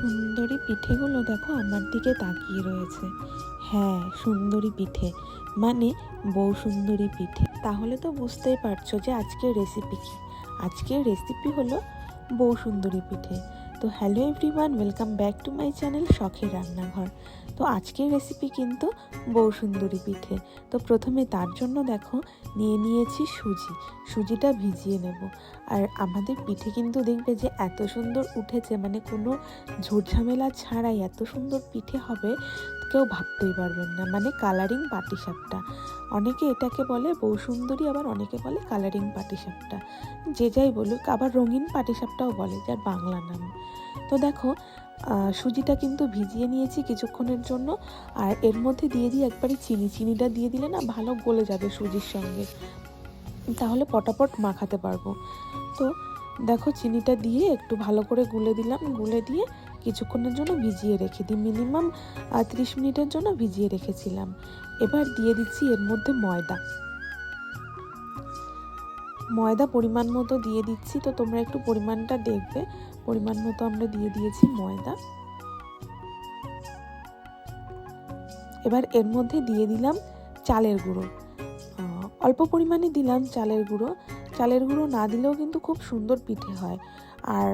সুন্দরী পিঠেগুলো দেখো আমার দিকে তাকিয়ে রয়েছে। হ্যাঁ সুন্দরী পিঠে। মানে বউ সুন্দরী পিঠে। তাহলে তো বুঝতেই পারছ যে আজকের রেসিপি কি। আজকের রেসিপি হলো বউ সুন্দরী পিঠে। তো hello everyone welcome back to my channel শখের রান্নাঘর। তো আজকের রেসিপি কিন্তু বউ সুন্দরী পিঠে। তো প্রথমে তার জন্য দেখো নিয়ে নিয়েছি সুজি। সুজিটা ভিজিয়ে নেব। আর আমাদের পিঠে কিন্তু দেখবে যে এত সুন্দর উঠেছে মানে কোনো ঝামেলা ছাড়াই এত সুন্দর পিঠে হবে, কেউ ভাবতেই পারবেন না। মানে কালারিং পাটিসাপটা। অনেকে এটাকে বলে বউ সুন্দরী আবার অনেকে বলে কালারিং পাটিসাপটা। যে যাই বলুক, আবার রঙিন পাটিসাপটাও বলে, যার বাংলা নাম। তো দেখো সুজিটা কিন্তু ভিজিয়ে নিয়েছি কিছুক্ষণের জন্য, আর এর মধ্যে দিয়ে দিই একবারই চিনি, চিনিটা দিয়ে দিলে না ভালো গলে যাবে সুজির সঙ্গে। তাহলে পটাপট মাখাতে পারব। তো দেখো চিনিটা দিয়ে একটু ভালো করে গুলে দিলাম, গুলে দিয়ে কিছুক্ষণের জন্য ভিজিয়ে রেখে দিই। মিনিমাম ত্রিশ মিনিটের জন্য ভিজিয়ে রেখেছিলাম। এবার দিয়ে দিচ্ছি এর মধ্যে ময়দা। ময়দা পরিমাণ মতো দিয়ে দিচ্ছি, তো তোমরা একটু পরিমাণটা দেখবে। পরিমাণ মতো আমরা দিয়ে দিয়েছি ময়দা। এবার এর মধ্যে দিয়ে দিলাম চালের গুঁড়ো। অল্প পরিমাণে দিলাম চালের গুঁড়ো। চালের গুঁড়ো না দিলেও কিন্তু খুব সুন্দর পিঠে হয়। আর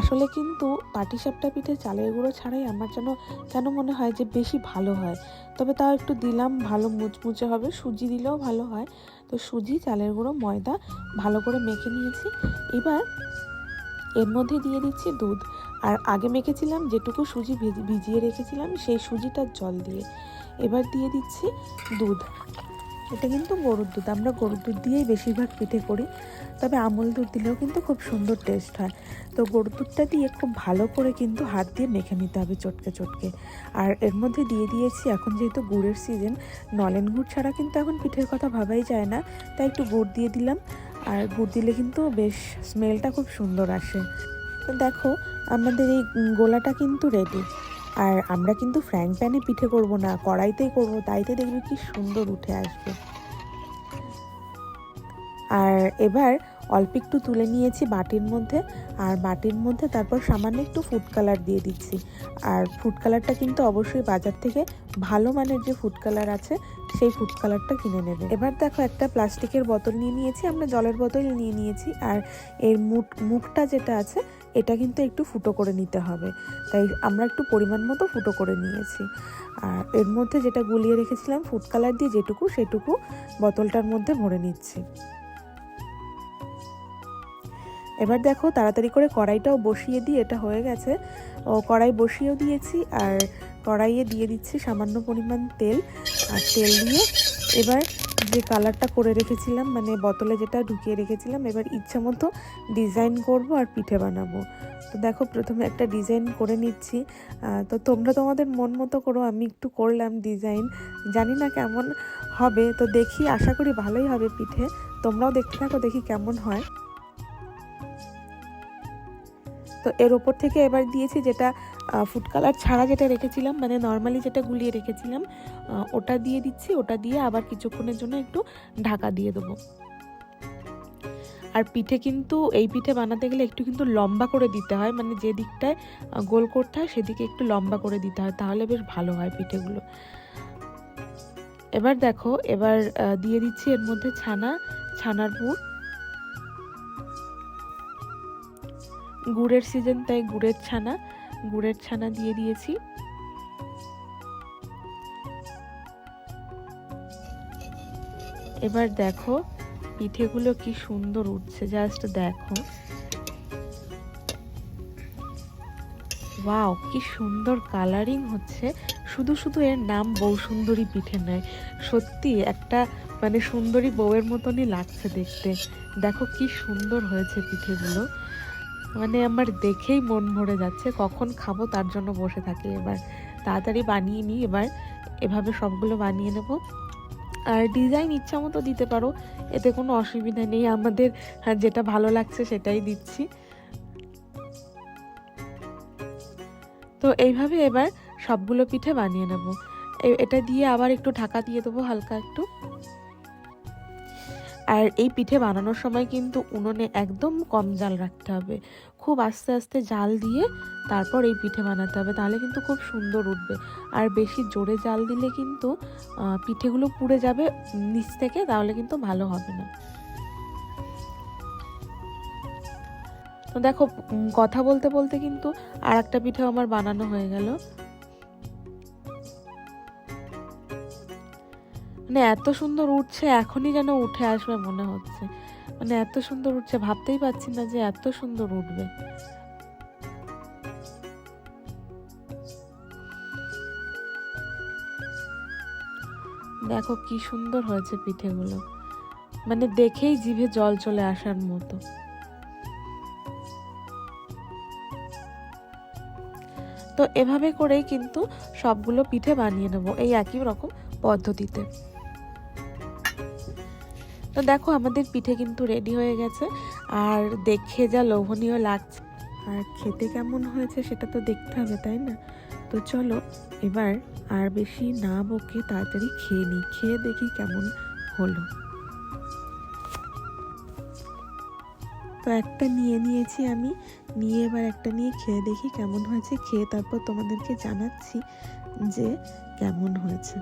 আসলে কিন্তু পাটিসাপটা পিঠে চালের গুঁড়ো ছাড়াই আমার যেন, কেন মনে হয় যে বেশি ভালো হয়। তবে তাও একটু দিলাম, ভালো মুচমুচে হবে, সুজি দিলেও ভালো হয়। তো সুজি, চালের গুঁড়ো, ময়দা ভালো করে মেখে নিয়েছি। এবার এর মধ্যে দিয়ে দিচ্ছি দুধ। আর আগে মেখেছিলাম যেটুকু সুজি ভেজি- ভিজিয়ে রেখেছিলাম সেই সুজিটার জল দিয়ে। এবার দিয়ে দিচ্ছি দুধ। এটা কিন্তু গরুর দুধ। আমরা গরুর দুধ দিয়েই বেশিরভাগ পিঠে করি। তবে আমুল দুধ দিলেও কিন্তু খুব সুন্দর টেস্ট হয়। তো গরুর দুধটা দিয়ে খুব ভালো করে কিন্তু হাত দিয়ে মেখে নিতে হবে চটকে চটকে। আর এর মধ্যে দিয়ে দিয়েছি এখন যেহেতু গুড়ের সিজন নলেন গুড় ছাড়া কিন্তু এখন পিঠের কথা ভাবাই যায় না। তাই একটু গুড় দিয়ে দিলাম। আর গুড় দিলে কিন্তু বেশ স্মেলটা খুব সুন্দর আসে। দেখো, আমাদের এই গোলাটা কিন্তু রেডি আর আমরা কিন্তু ফ্র্যাঙ্ক প্যানে পিঠে করব না, কড়াইতেই করব, তাইতে দেখবে কি সুন্দর উঠে আসবে। আর এবার অল্প একটু তুলে নিয়েছি বাটির মধ্যে আর বাটির মধ্যে তারপর সামান্য একটু ফুড কালার দিয়ে দিচ্ছি। আর ফুড কালারটা কিন্তু অবশ্যই বাজার থেকে ভালো মানের যে ফুড কালার আছে, সেই ফুড কালারটা কিনে নেবে। এবার দেখো একটা প্লাস্টিকের বোতল নিয়ে নিয়েছি, আমরা জলের বোতল নিয়ে নিয়েছি। আর এর মুখ মুখটা যেটা আছে, এটা কিন্তু একটু ফুটো করে নিতে হবে। তাই আমরা একটু পরিমাণ মতো ফুটো করে নিয়েছি। আর এর মধ্যে যেটা গুলিয়ে রেখেছিলাম ফুড কালার দিয়ে যেটুকু, সেটুকু বোতলটার মধ্যে ভরে নিচ্ছি। এবার দেখো তাড়াতাড়ি করে কড়াইটাও বসিয়ে দিয়ে এটা হয়ে গেছে। ও, কড়াই বসিয়েও দিয়েছি আর কড়াইয়ে দিয়ে দিচ্ছি সামান্য পরিমাণ তেল আর তেল দিয়ে এবার যে কালারটা করে রেখেছিলাম মানে বোতলে যেটা ঢুকিয়ে রেখেছিলাম, এবার ইচ্ছা মতো ডিজাইন করব আর পিঠে বানাবো। তো দেখো প্রথমে একটা ডিজাইন করে নিচ্ছি। তো তোমরা তোমাদের মন মতো করো, আমি একটু করলাম ডিজাইন। জানি না কেমন হবে, তো দেখি, আশা করি ভালোই হবে পিঠে। তোমরাও দেখতে থাকো, দেখি কেমন হয়। তো এর ওপর থেকে এবার দিয়েছি যেটা ফুড কালার ছাড়া যেটা রেখেছিলাম মানে নর্মালি যেটা গুলিয়ে রেখেছিলাম ওটা দিয়ে দিচ্ছি, ওটা দিয়ে আবার কিছুক্ষণের জন্য একটু ঢাকা দিয়ে দেবো। আর পিঠে কিন্তু, এই পিঠে বানাতে গেলে একটু কিন্তু লম্বা করে দিতে হয় মানে যে দিকটায় গোল করতে হয় সেদিকে একটু লম্বা করে দিতে হয়, তাহলে বেশ ভালো হয় পিঠেগুলো। এবার দেখো, এবার দিয়ে দিচ্ছি এর মধ্যে ছানা, ছানার পুর। গুড়ের সিজন তাই গুড়ের ছানা গুড়ের ছানা দিয়ে দিয়েছি। এবার দেখো পিঠেগুলো কি সুন্দর উঠছে জাস্ট দেখো। ওয়াও কি সুন্দর কালারিং হচ্ছে। শুধু শুধু এর নাম বউ সুন্দরী পিঠে নয়, সত্যি একটা মানে সুন্দরী বউয়ের মতনই লাগছে দেখতে। দেখো কি সুন্দর হয়েছে পিঠেগুলো। মানে আমার দেখেই মন ভরে যাচ্ছে কখন খাব তার জন্য বসে থাকি। এবার তাড়াতাড়ি বানিয়ে নিই, এবার এভাবে সবগুলো বানিয়ে নেব। আর ডিজাইন ইচ্ছা মতো দিতে পারো, এতে কোনো অসুবিধা নেই, আমাদের যেটা ভালো লাগছে সেটাই দিচ্ছি। তো এইভাবে এবার সবগুলো পিঠে বানিয়ে নেব। এটা দিয়ে আবার একটু ঢাকা দিয়ে দেবো হালকা একটু। আর এই পিঠে বানানোর সময় কিন্তু উনুনে একদম কম জাল রাখতে হবে। খুব আস্তে আস্তে জাল দিয়ে তারপর এই পিঠে বানাতে হবে, তাহলে কিন্তু খুব সুন্দর উঠবে। আর বেশি জোরে জাল দিলে কিন্তু পিঠেগুলো পুড়ে যাবে নিচ থেকে, তাহলে কিন্তু ভালো হবে না। তো দেখো কথা বলতে বলতে কিন্তু আর একটা পিঠেও আমার বানানো হয়ে গেল। মানে এত সুন্দর উঠছে, এখনই যেন উঠে আসবে মনে হচ্ছে। মানে এত সুন্দর উঠছে, ভাবতেই পারছি না যে এত সুন্দর উঠবে। দেখো কি সুন্দর হয়েছে পিঠেগুলো। মানে দেখেই জিভে জল চলে আসার মতো। তো এভাবে করেই কিন্তু সবগুলো পিঠে বানিয়ে নেব এই একই রকম পদ্ধতিতে। তো দেখো, আমাদের পিঠে কিন্তু রেডি হয়ে গেছে। আর দেখে যা লোভনীয় লাগছে। আর খেতে কেমন হয়েছে সেটা তো দেখতে হবে, তাই না? তো চলো, এবার আর বেশি না বকে তাড়াতাড়ি খেয়ে নিই। খেয়ে দেখি কেমন হলো। তো একটা নিয়ে নিয়েছি আমি। নিয়ে এবার একটা নিয়ে খেয়ে দেখি কেমন হয়েছে। খেয়ে তারপর তোমাদেরকে জানাচ্ছি যে কেমন হয়েছে।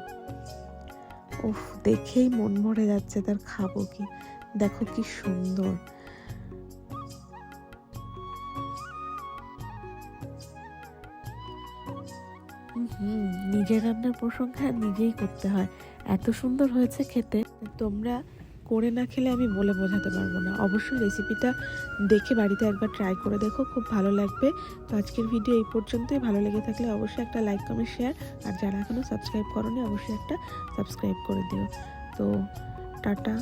উফ, দেখেই মন মরে যাচ্ছে তার খাব কি। দেখো কি সুন্দর। নিজের রান্নার প্রশংসা নিজেই করতে হয়। এত সুন্দর হয়েছে খেতে। তোমরা করে না খেলে আমি বলে বোঝাতে পারব না। অবশ্যই রেসিপিটা দেখে বাড়িতে একবার ট্রাই করে দেখো, খুব ভালো লাগবে। তো আজকের ভিডিও এই পর্যন্তই। ভালো লেগে থাকলে অবশ্যই একটা লাইক কমেন্ট শেয়ার আর যারা এখনও সাবস্ক্রাইব করো অবশ্যই একটা সাবস্ক্রাইব করে দিও। তো টাটা।